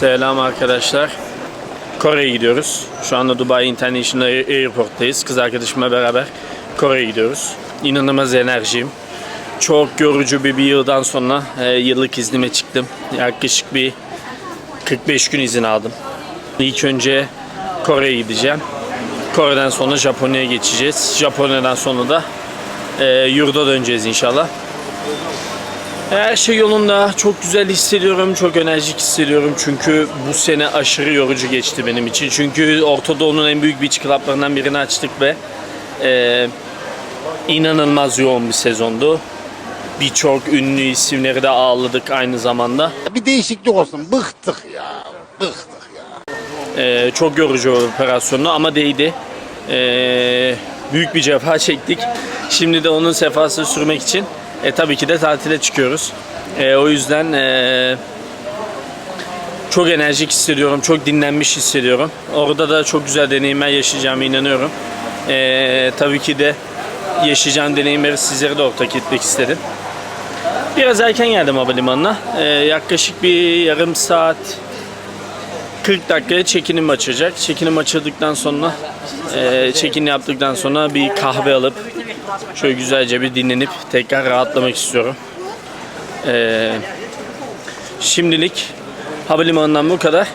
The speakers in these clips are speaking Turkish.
Selam arkadaşlar. Kore'ye gidiyoruz. Şu anda Dubai International Airport'tayız. Kız arkadaşımla beraber Kore'ye gidiyoruz. İnanılmaz enerjiyim. Çok yorucu bir, bir yıldan sonra e, yıllık iznime çıktım. Yaklaşık bir 45 gün izin aldım. İlk önce Kore'ye gideceğim. Kore'den sonra Japonya'ya geçeceğiz. Japonya'dan sonra da e, yurda döneceğiz inşallah. Her şey yolunda. Çok güzel hissediyorum. Çok enerjik hissediyorum. Çünkü bu sene aşırı yorucu geçti benim için. Çünkü Orta Doğu'nun en büyük beach club'larından birini açtık ve e, inanılmaz yoğun bir sezondu. Birçok ünlü isimleri de ağırladık aynı zamanda. Bir değişiklik olsun. Bıktık ya. Bıktık ya. Ee, çok yorucu operasyonu ama değdi. Ee, büyük bir cefa çektik. Şimdi de onun sefasını sürmek için e, tabii ki de tatile çıkıyoruz. E, o yüzden e, çok enerjik hissediyorum, çok dinlenmiş hissediyorum. Orada da çok güzel deneyimler yaşayacağıma inanıyorum. E, tabii ki de yaşayacağım deneyimleri sizlere de ortak etmek istedim. Biraz erken geldim havalimanına. E, yaklaşık bir yarım saat 40 dakikaya çekinim açacak. Çekinim açıldıktan sonra e, çekin yaptıktan sonra bir kahve alıp şöyle güzelce bir dinlenip tekrar rahatlamak istiyorum. E, şimdilik havalimanından bu kadar.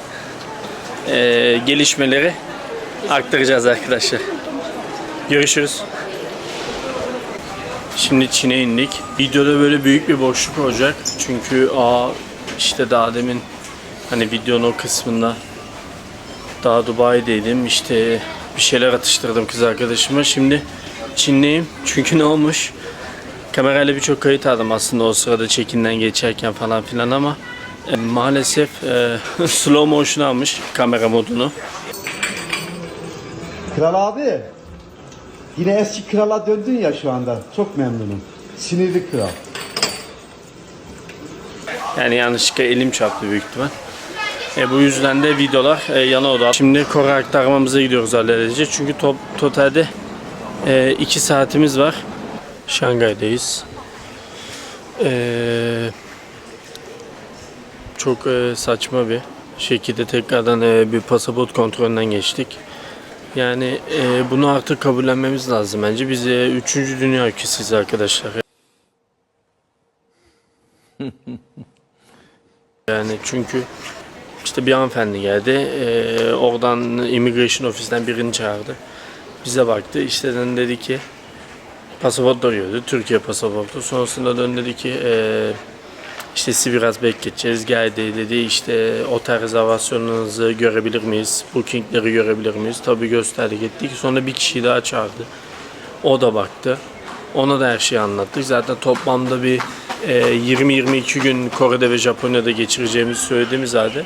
E, gelişmeleri aktaracağız arkadaşlar. Görüşürüz. Şimdi Çin'e indik. Videoda böyle büyük bir boşluk olacak. Çünkü aa işte daha demin Hani videonun o kısmında daha Dubai'deydim. İşte bir şeyler atıştırdım kız arkadaşıma. Şimdi Çinliyim. Çünkü ne olmuş? Kamerayla birçok kayıt aldım aslında o sırada çekinden geçerken falan filan ama e, maalesef e, slow motion almış kamera modunu. Kral abi. Yine eski krala döndün ya şu anda. Çok memnunum. Sinirli kral. Yani yanlışlıkla elim çarptı büyük ihtimal. E, bu yüzden de videolar e, yana oda. Şimdi Kore aktarmamıza gidiyoruz halledeceğiz. Çünkü top, totalde 2 saatimiz var. Şangay'dayız. E, çok e, saçma bir şekilde tekrardan e, bir pasaport kontrolünden geçtik. Yani e, bunu artık kabullenmemiz lazım bence. Biz e, üçüncü dünya ülkesiyiz arkadaşlar. Yani çünkü işte bir hanımefendi geldi. Ee, oradan immigration ofisten birini çağırdı. Bize baktı. İşte dön dedi ki pasaport arıyordu. Türkiye pasaportu. Sonrasında dön dedi ki ee, işte sizi biraz bekleteceğiz. Geldi dedi işte otel rezervasyonunuzu görebilir miyiz? Bookingleri görebilir miyiz? Tabii gösterdik ettik. Sonra bir kişiyi daha çağırdı. O da baktı. Ona da her şeyi anlattık. Zaten toplamda bir e, 20-22 gün Kore'de ve Japonya'da geçireceğimizi söylediğimiz halde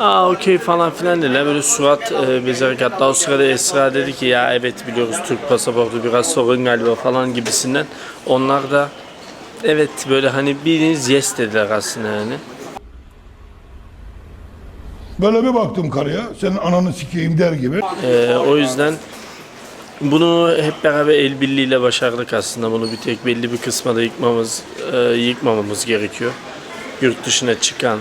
Aa okey falan filan dediler. Böyle surat e, bezerek hatta o sırada Esra dedi ki ya evet biliyoruz Türk pasaportu biraz sorun galiba falan gibisinden. Onlar da evet böyle hani biriniz yes dediler aslında yani. Böyle bir baktım karıya, senin ananı sikeyim der gibi. Ee, o yüzden bunu hep beraber el birliğiyle başardık aslında. Bunu bir tek belli bir kısma da yıkmamız, e, yıkmamamız gerekiyor. Yurt dışına çıkan,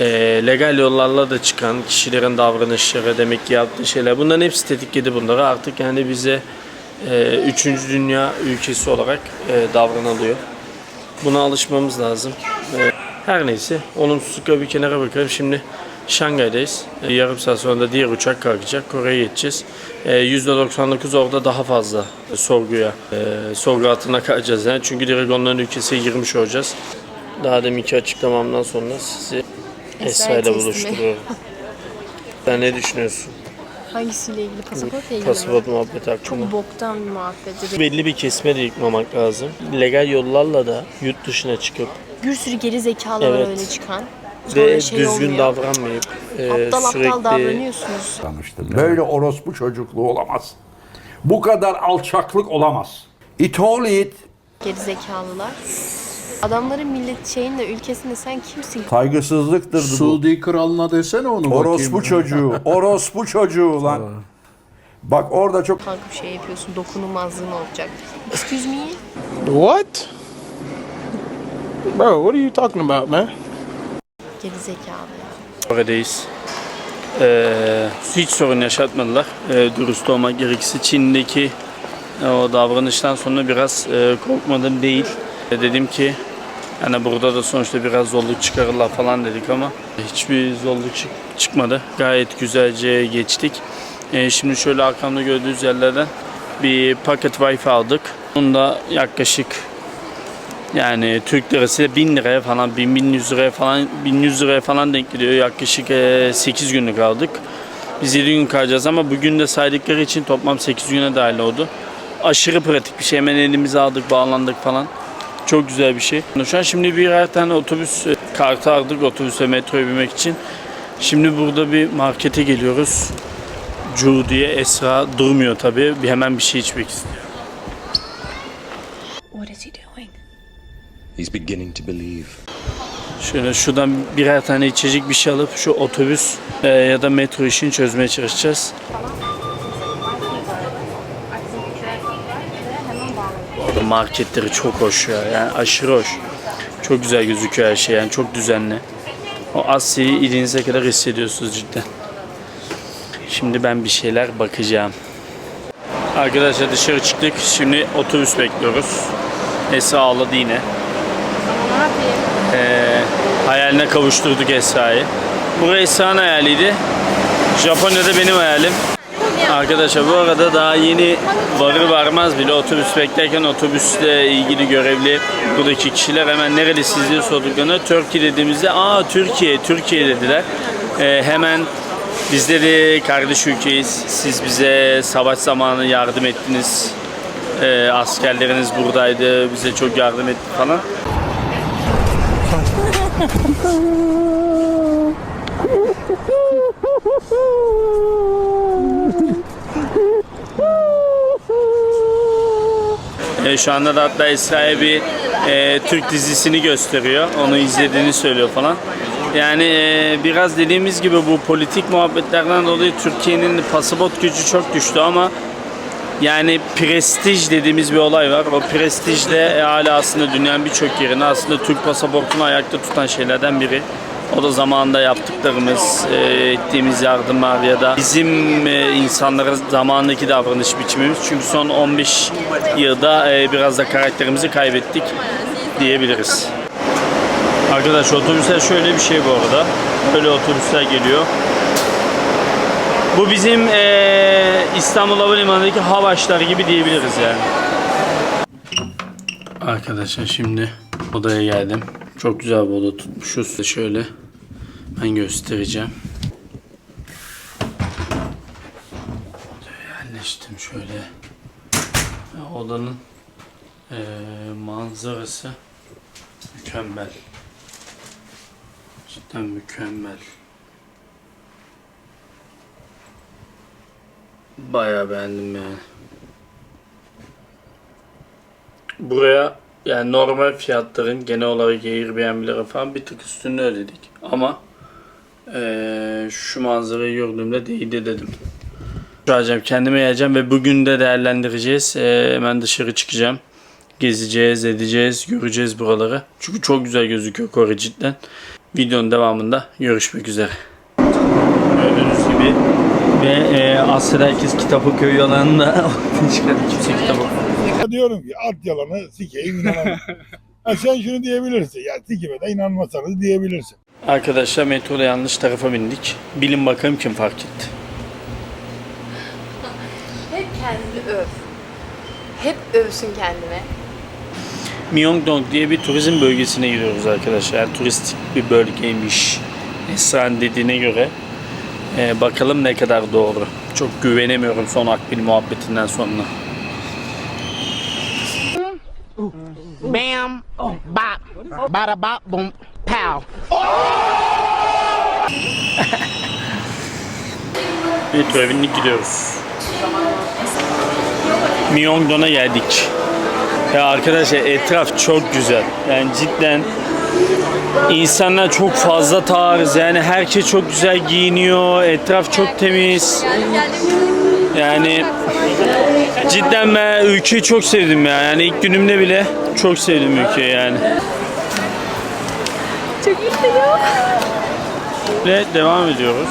e, legal yollarla da çıkan kişilerin davranışları, demek ki yaptığı şeyler. Bunların hepsi tetikledi bunları. Artık yani bize e, üçüncü dünya ülkesi olarak e, davranılıyor. Buna alışmamız lazım. E, her neyse olumsuzlukla bir kenara bakalım. Şimdi Şangay'dayız. E, yarım saat sonra da diğer uçak kalkacak. Kore'ye geçeceğiz. E, %99 orada daha fazla sorguya, e, sorgu altına kalacağız. Yani. Çünkü direkt onların ülkesine girmiş olacağız. Daha deminki açıklamamdan sonra sizi Esra ile teslim buluşturuyorum. Sen ne düşünüyorsun? Hangisiyle ilgili? Pasaportla ilgili Pasaport mi? muhabbeti hakkında. Çok boktan bir muhabbet. Belli bir kesme de yıkmamak lazım. Legal yollarla da yurt dışına çıkıp Bir sürü geri zekalı var Evet. öyle çıkan. Sonra ve şey düzgün olmuyor. davranmayıp e, Aptal sürekli aptal davranıyorsunuz. tanıştım. Böyle orospu çocukluğu olamaz. Bu kadar alçaklık olamaz. It all it. Geri zekalılar. Adamların millet şeyinde ülkesinde sen kimsin? Saygısızlıktır bu. Suudi kralına desene onu bakayım. Orospu çocuğu. Orospu çocuğu lan. Bak orada çok Kanka bir şey yapıyorsun dokunulmazlığın olacak. Excuse me? What? Bro, what are you talking about, man? Geri zekalı ya. Kore'deyiz. Ee, hiç sorun yaşatmadılar. Ee, dürüst olmak gerekirse Çin'deki e, o davranıştan sonra biraz e, korkmadım değil. E, dedim ki yani burada da sonuçta biraz zorluk çıkarırlar falan dedik ama hiçbir zorluk çık- çıkmadı. Gayet güzelce geçtik. E, şimdi şöyle arkamda gördüğünüz yerlerden bir paket wifi aldık. Bunda yaklaşık yani Türk lirası 1000 liraya falan 1000 1100 liraya falan 1100 liraya falan denk geliyor. Yaklaşık e, 8 günlük aldık. Biz 7 gün kalacağız ama bugün de saydıkları için toplam 8 güne dahil oldu. Aşırı pratik bir şey. Hemen elimize aldık, bağlandık falan. Çok güzel bir şey. Şu an şimdi birer tane otobüs e, kartı aldık otobüse metroya binmek için. Şimdi burada bir markete geliyoruz. Cu diye Esra durmuyor tabii. Bir hemen bir şey içmek istiyor. What is he doing? He's beginning to believe. Şöyle şuradan birer tane içecek bir şey alıp şu otobüs e, ya da metro işini çözmeye çalışacağız. Marketleri çok hoş ya. Yani aşırı hoş. Çok güzel gözüküyor her şey yani çok düzenli. O Asya'yı ilinize kadar hissediyorsunuz cidden. Şimdi ben bir şeyler bakacağım. Arkadaşlar dışarı çıktık. Şimdi otobüs bekliyoruz. Esra ağladı yine. Ee, hayaline kavuşturduk Esra'yı. Bu Esra'nın hayaliydi. Japonya'da benim hayalim. Arkadaşlar bu arada daha yeni varır varmaz bile otobüs beklerken otobüsle ilgili görevli buradaki kişiler hemen nerelisiniz diye sorduklarında Türkiye dediğimizde aa Türkiye, Türkiye dediler. Ee, hemen biz dedi kardeş ülkeyiz. Siz bize savaş zamanı yardım ettiniz. Ee, askerleriniz buradaydı. Bize çok yardım etti falan. E, şu anda da hatta Esra'ya bir e, Türk dizisini gösteriyor. Onu izlediğini söylüyor falan. Yani e, biraz dediğimiz gibi bu politik muhabbetlerden dolayı Türkiye'nin pasaport gücü çok düştü ama yani prestij dediğimiz bir olay var. O prestijle e, hala aslında dünyanın birçok yerine aslında Türk pasaportunu ayakta tutan şeylerden biri. O da zamanında yaptıklarımız, e, ettiğimiz yardımlar ya da bizim e, insanlara zamandaki davranış biçimimiz. Çünkü son 15 yılda e, biraz da karakterimizi kaybettik diyebiliriz. Arkadaş otobüsler şöyle bir şey bu arada. Böyle otobüsler geliyor. Bu bizim eee, İstanbul Havalimanı'ndaki Havaşlar gibi diyebiliriz yani. Arkadaşlar şimdi odaya geldim. Çok güzel bir oda tutmuşuz. Şöyle ben göstereceğim. Yerleştim şöyle. Odanın eee, manzarası mükemmel. Cidden mükemmel. Bayağı beğendim yani. Buraya yani normal fiyatların genel olarak Airbnb'lere falan bir tık üstünde ödedik. Ama eee, şu manzarayı gördüğümde değdi dedim. Çağıracağım, kendime geleceğim ve bugün de değerlendireceğiz. Eee, hemen dışarı çıkacağım. Gezeceğiz, edeceğiz, göreceğiz buraları. Çünkü çok güzel gözüküyor Kore cidden. Videonun devamında görüşmek üzere. Gördüğünüz gibi ve e, Asya'da herkes kitap okuyor yalanında çıkan kimse kitap okumuyor. Diyorum ki at yalanı sikeyim inanamam. ha sen şunu diyebilirsin. Ya sikime de inanmasanız diyebilirsin. Arkadaşlar metroda yanlış tarafa bindik. Bilin bakalım kim fark etti. Hep kendini öv. Hep övsün kendine. Myeongdong diye bir turizm bölgesine gidiyoruz arkadaşlar. Yani turistik bir bölgeymiş. Esra'nın dediğine göre. E, bakalım ne kadar doğru. Çok güvenemiyorum son akbil muhabbetinden sonra. Bam, bop, bada bop, boom, pow. Metroya bindik gidiyoruz. Myeongdong'a geldik. Ya arkadaşlar etraf çok güzel. Yani cidden insanlar çok fazla tarz. Yani herkes çok güzel giyiniyor. Etraf çok temiz. Yani cidden ben ülkeyi çok sevdim ya. Yani ilk günümde bile çok sevdim ülkeyi yani. Ve devam ediyoruz.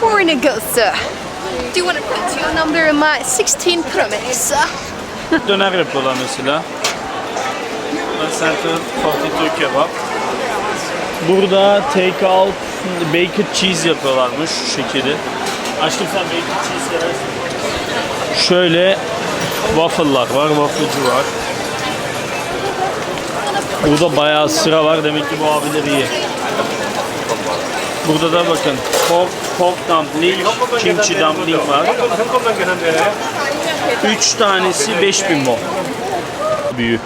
Foreign sir. Do you want to put your number in my 16 Pro Max, sir? Döner yapıyorlar mesela. Center 42 kebap. Burada take out bacon cheese yapıyorlarmış şu şekilde. Aşkım sen bacon cheese seversin. Şöyle waffle'lar var, wafflecı var. Burada bayağı sıra var. Demek ki bu abiler iyi. Burada da bakın pork, pork dumpling, kimchi dumpling var. 3 tanesi 5000 won. Büyü.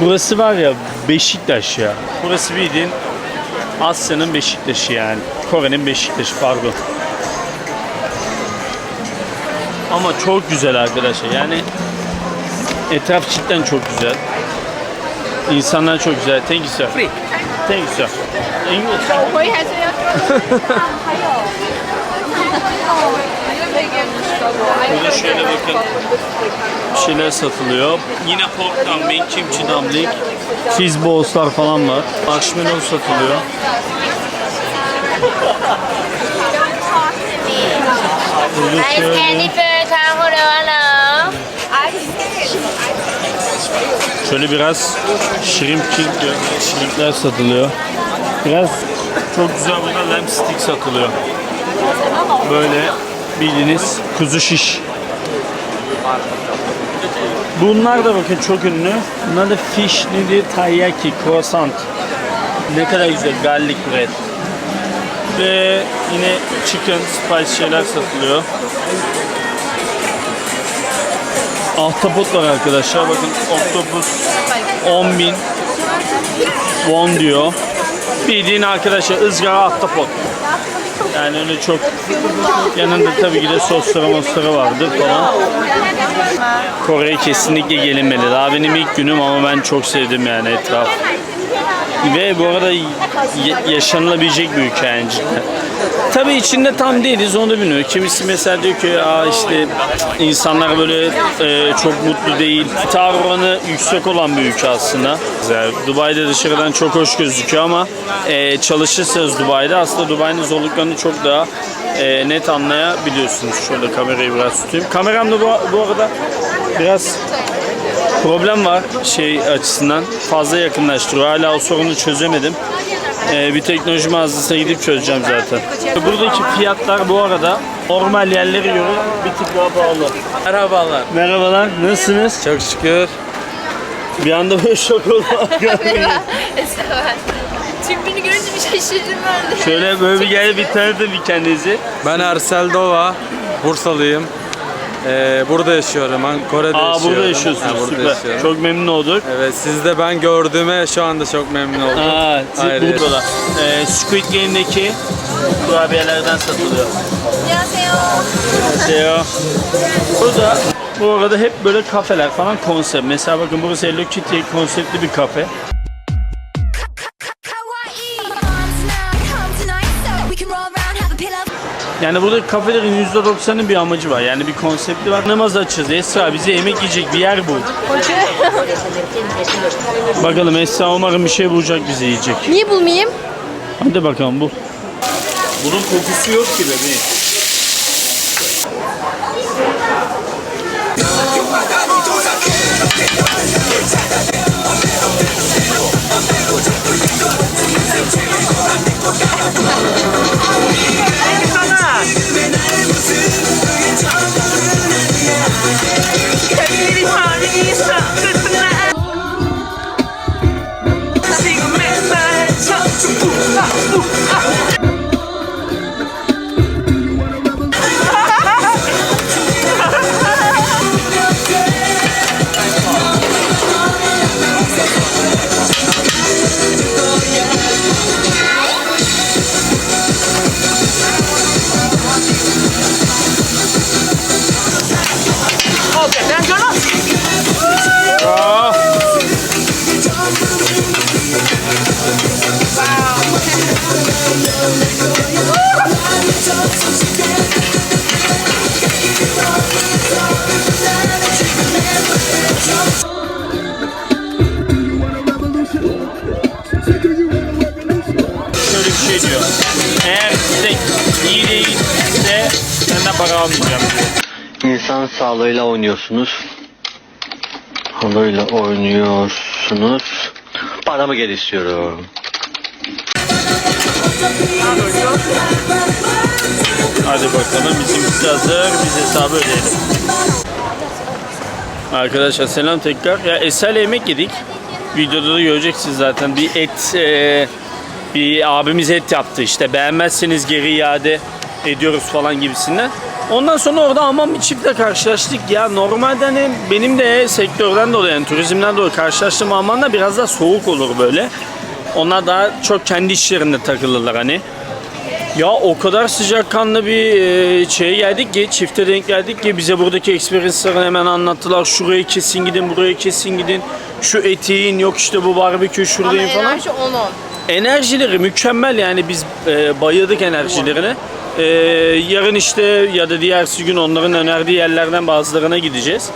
Burası var ya Beşiktaş ya. Burası bildiğin Asya'nın Beşiktaş'ı yani. Kore'nin Beşiktaş'ı pardon. Ama çok güzel arkadaşlar. Yani etraf cidden çok güzel. İnsanlar çok güzel. Thank you sir. Free. Thank you sir. English. Burada şöyle bakın bir şeyler satılıyor. Yine pork dumpling, kimchi dumpling, fizz balls'lar falan var. Marshmallow satılıyor. Burada şöyle, şöyle biraz shrimp shrimpler satılıyor. Biraz çok güzel burada lamb stick satılıyor. Böyle bildiğiniz kuzu şiş. Bunlar da bakın çok ünlü. Bunlar da fish neydi? Taiyaki, croissant. Ne kadar güzel garlic bread. Ve yine chicken spice şeyler satılıyor. Ahtapot var arkadaşlar. Bakın octopus 10 bin won diyor. Bildiğin arkadaşlar ızgara ahtapot. Yani öyle çok yanında tabii ki de sosları mosları vardır falan. Kore'ye kesinlikle gelinmeli. Daha benim ilk günüm ama ben çok sevdim yani etraf. Ve bu arada yaşanılabilecek bir ülke yani cidden. Tabii içinde tam değiliz onu da bilmiyorum. Kimisi mesela diyor ki Aa işte insanlar böyle e, çok mutlu değil. İntihar oranı yüksek olan bir ülke aslında. Yani Dubai'de dışarıdan çok hoş gözüküyor ama e, çalışırsanız Dubai'de aslında Dubai'nin zorluklarını çok daha e, net anlayabiliyorsunuz. Şöyle kamerayı biraz tutayım. Kameram da bu, bu arada biraz problem var şey açısından. Fazla yakınlaştırıyor. Hala o sorunu çözemedim. Ee, bir teknoloji mağazasına gidip çözeceğim zaten. Buradaki fiyatlar bu arada normal yerlere göre bir tık daha pahalı. Merhabalar. Merhabalar, nasılsınız? Çok şükür. Bir anda böyle şok oldum. Tüm beni görünce bir şaşırdım ben de. Şöyle böyle bir gel bir tanıtın bir kendinizi. Ben Ersel Dova. Bursalıyım. Ee, burada yaşıyorum. Ben Kore'de Aa yaşıyorum. burada yaşıyorsunuz, Ha, burada süper. yaşıyorum. Çok memnun olduk. Evet siz de ben gördüğüme şu anda çok memnun oldum. Aa, siz Ayrı. burada. Ee, Squid Game'deki kurabiyelerden satılıyor. Şey o. Burada bu arada hep böyle kafeler falan konsept. Mesela bakın burası Hello Kitty konseptli bir kafe. Yani burada kafelerin %90'ının bir amacı var. Yani bir konsepti var. Namaz açacağız. Esra bize yemek yiyecek bir yer bul. Bakalım Esra umarım bir şey bulacak bize yiyecek. Niye bulmayayım? Hadi bakalım bul. Bunun kokusu yok ki bebeğim. Sağlığıyla oynuyorsunuz. Sağlığıyla oynuyorsunuz. Paramı geri istiyorum. Hadi bakalım bizimkisi hazır. Biz hesabı ödeyelim. Arkadaşlar selam tekrar. Ya Eser'le yemek yedik. Videoda da göreceksiniz zaten. Bir et e, bir abimiz et yaptı işte. Beğenmezseniz geri iade ediyoruz falan gibisinden. Ondan sonra orada aman bir çiftle karşılaştık. Ya normalde hani benim de sektörden dolayı yani turizmden dolayı karşılaştığım amanla biraz daha soğuk olur böyle. Onlar daha çok kendi işlerinde takılırlar hani. Ya o kadar sıcakkanlı bir e, şeye geldik ki, çifte denk geldik ki bize buradaki experience'ları hemen anlattılar. Şuraya kesin gidin, buraya kesin gidin. Şu etiğin yok işte bu barbekü şuradayım falan. enerji 10-10. Enerjileri mükemmel yani biz e, bayıldık enerjilerine. E, yarın işte ya da diğersi gün onların önerdiği yerlerden bazılarına gideceğiz.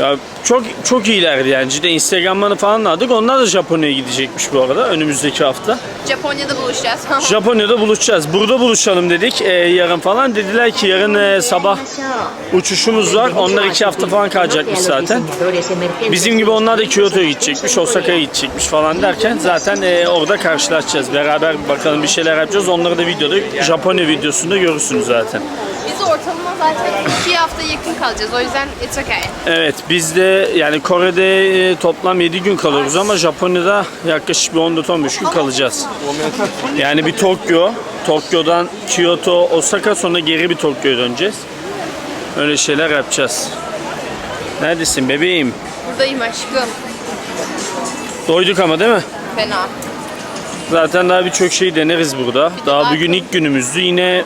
Ya çok çok iyilerdi yani. Cidden Instagram'ını falan aldık. Onlar da Japonya'ya gidecekmiş bu arada önümüzdeki hafta. Japonya'da buluşacağız. Japonya'da buluşacağız. Burada buluşalım dedik e, yarın falan. Dediler ki yarın e, sabah uçuşumuz var. Onlar iki hafta falan kalacakmış zaten. Bizim gibi onlar da Kyoto'ya gidecekmiş, Osaka'ya gidecekmiş falan derken zaten e, orada karşılaşacağız. Beraber bakalım bir şeyler yapacağız. Onları da videoda, Japonya videosunda görürsünüz zaten. Biz ortalama zaten 2 hafta yakın kalacağız. O yüzden it's okay. Evet biz de yani Kore'de e, toplam 7 gün kalıyoruz ama Japonya'da yaklaşık bir 14-15 gün kalacağız. Yani bir Tokyo, Tokyo'dan Kyoto, Osaka sonra geri bir Tokyo'ya döneceğiz. Öyle şeyler yapacağız. Neredesin bebeğim? Buradayım aşkım. Doyduk ama değil mi? Fena. Zaten daha birçok şey deneriz burada. Daha bugün ilk günümüzdü. Yine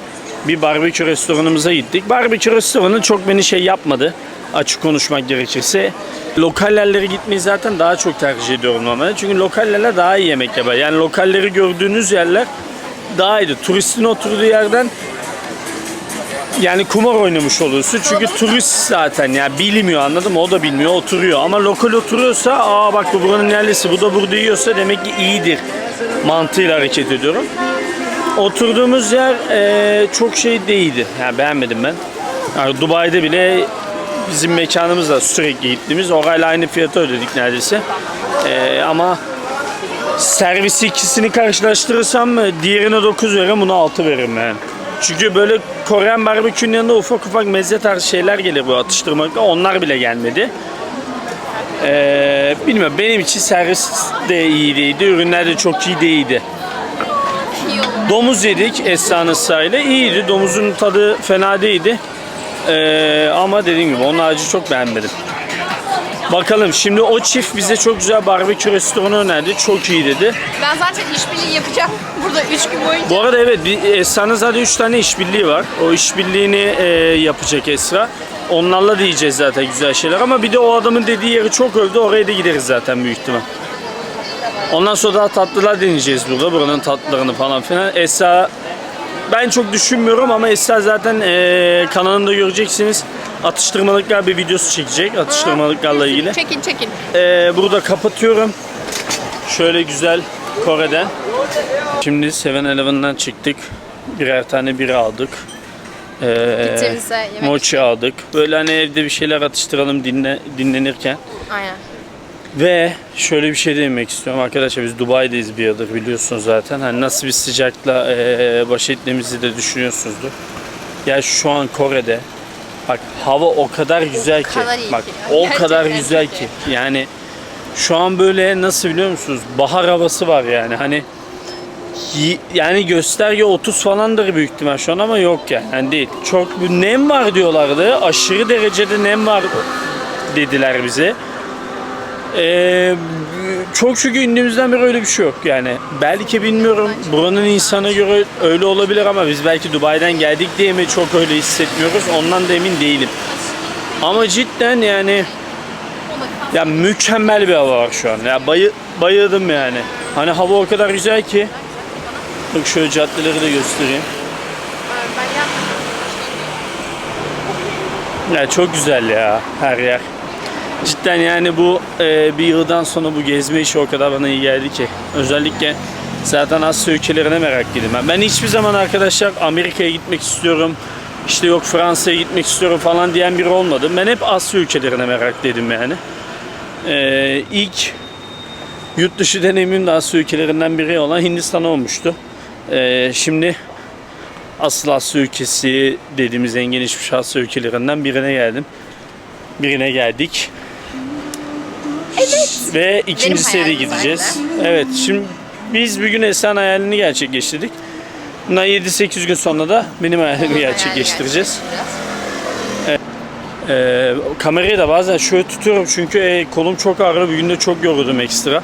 bir barbekü restoranımıza gittik. Barbekü restoranı çok beni şey yapmadı. Açık konuşmak gerekirse. Lokallerlere gitmeyi zaten daha çok tercih ediyorum normalde. Çünkü lokallerle daha iyi yemek yapar. Yani lokalleri gördüğünüz yerler daha iyiydi. Turistin oturduğu yerden yani kumar oynamış oluyorsun. Çünkü turist zaten ya bilmiyor anladın mı? O da bilmiyor oturuyor. Ama lokal oturuyorsa aa bak bu buranın yerlisi bu da burada yiyorsa demek ki iyidir mantığıyla hareket ediyorum. Oturduğumuz yer eee, çok şey değildi. Yani beğenmedim ben. Yani Dubai'de bile bizim mekanımızda sürekli gittiğimiz orayla aynı fiyatı ödedik neredeyse. Eee, ama servisi ikisini karşılaştırırsam e, diğerine 9 veririm buna 6 veririm yani. Çünkü böyle Korean barbekünün yanında ufak ufak meze tarzı şeyler gelir bu atıştırmalıkla. Onlar bile gelmedi. Ee, bilmiyorum benim için servis de iyi değildi. Ürünler de çok iyi değildi. Domuz yedik Esra'nın ısrarıyla. İyiydi. Domuzun tadı fena değildi. Ee, ama dediğim gibi onun harici çok beğenmedim. Bakalım şimdi o çift bize çok güzel barbekü restoranı önerdi. Çok iyi dedi. Ben zaten işbirliği yapacağım. Burada 3 gün boyunca. Bu arada evet bir Esra'nın zaten 3 tane işbirliği var. O işbirliğini e, yapacak Esra. Onlarla da yiyeceğiz zaten güzel şeyler ama bir de o adamın dediği yeri çok övdü. Oraya da gideriz zaten büyük ihtimal. Ondan sonra daha tatlılar deneyeceğiz burada. Buranın tatlılarını falan filan. Esra ben çok düşünmüyorum ama Esra zaten e, kanalında göreceksiniz. Atıştırmalıklar bir videosu çekecek. Atıştırmalıklarla ilgili. Çekin çekin. Ee, burada kapatıyorum. Şöyle güzel Kore'den. Şimdi 7-Eleven'dan çıktık. Birer tane bira aldık. Ee, Gittiğimizde yemek mochi aldık. Böyle hani evde bir şeyler atıştıralım dinle, dinlenirken. Aynen. Ve şöyle bir şey demek istiyorum arkadaşlar biz Dubai'deyiz bir yıldır biliyorsunuz zaten. Hani nasıl bir sıcakla e, baş ettiğimizi de düşünüyorsunuzdur. Ya şu an Kore'de bak hava o kadar güzel ki. bak o kadar güzel ki. Yani şu an böyle nasıl biliyor musunuz? Bahar havası var yani. Hani yani gösterge 30 falandır büyük ihtimal şu an ama yok yani. yani değil. Çok bir nem var diyorlardı. Aşırı derecede nem var dediler bize. Ee, çok şükür indiğimizden beri öyle bir şey yok yani. Belki bilmiyorum buranın insana göre öyle olabilir ama biz belki Dubai'den geldik diye mi çok öyle hissetmiyoruz ondan da emin değilim. Ama cidden yani ya mükemmel bir hava var şu an. Ya bayı, bayıldım yani. Hani hava o kadar güzel ki. Bak şöyle caddeleri de göstereyim. Ya çok güzel ya her yer. Cidden yani bu e, bir yıldan sonra bu gezme işi o kadar bana iyi geldi ki. Özellikle zaten Asya ülkelerine meraklıydım ben. Ben hiçbir zaman arkadaşlar Amerika'ya gitmek istiyorum. işte yok Fransa'ya gitmek istiyorum falan diyen biri olmadı. Ben hep Asya ülkelerine meraklıydım yani. Ee, ilk yurt dışı deneyimim de Asya ülkelerinden biri olan Hindistan olmuştu. Ee, şimdi asıl Asya ülkesi dediğimiz en gelişmiş Asya ülkelerinden birine geldim. Birine geldik. Evet. Ve ikinci seri hayalim gideceğiz. Evet. Şimdi biz bir gün Esen hayalini gerçekleştirdik. Bundan 7-8 gün sonra da benim hayalimi gerçekleştireceğiz. Ee, kamerayı da bazen şöyle tutuyorum çünkü e, kolum çok ağrı bir günde çok yoruldum ekstra.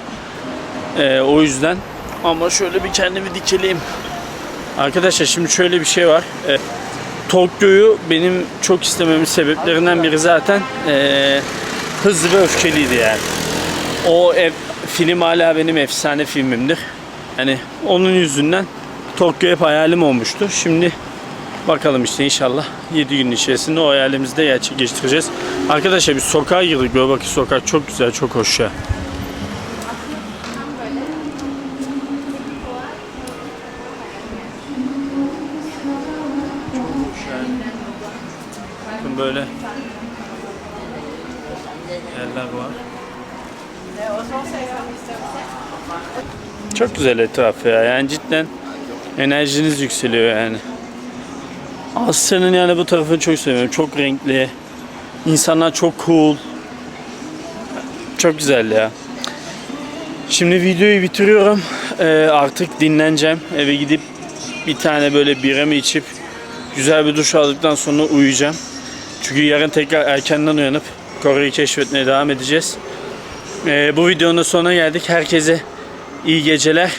Ee, o yüzden ama şöyle bir kendimi dikeleyim. Arkadaşlar şimdi şöyle bir şey var. Ee, Tokyo'yu benim çok istememin sebeplerinden biri zaten ee, hızlı ve öfkeliydi yani. O ev, film hala benim efsane filmimdir. Yani onun yüzünden Tokyo hep hayalim olmuştu. Şimdi bakalım işte inşallah 7 gün içerisinde o hayalimizi de gerçekleştireceğiz. Arkadaşlar biz sokağa girdik. Bakın sokak çok güzel, çok hoş ya. Güzel etraf ya. Yani cidden enerjiniz yükseliyor yani. Asya'nın yani bu tarafını çok seviyorum. Çok renkli. İnsanlar çok cool. Çok güzel ya. Şimdi videoyu bitiriyorum. Ee, artık dinleneceğim. Eve gidip bir tane böyle biramı içip güzel bir duş aldıktan sonra uyuyacağım. Çünkü yarın tekrar erkenden uyanıp Kore'yi keşfetmeye devam edeceğiz. Ee, bu videonun sonuna geldik. Herkese iyi geceler.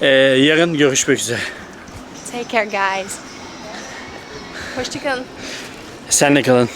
Ee, yarın görüşmek üzere. Take care guys. Hoşçakalın. Senle kalın.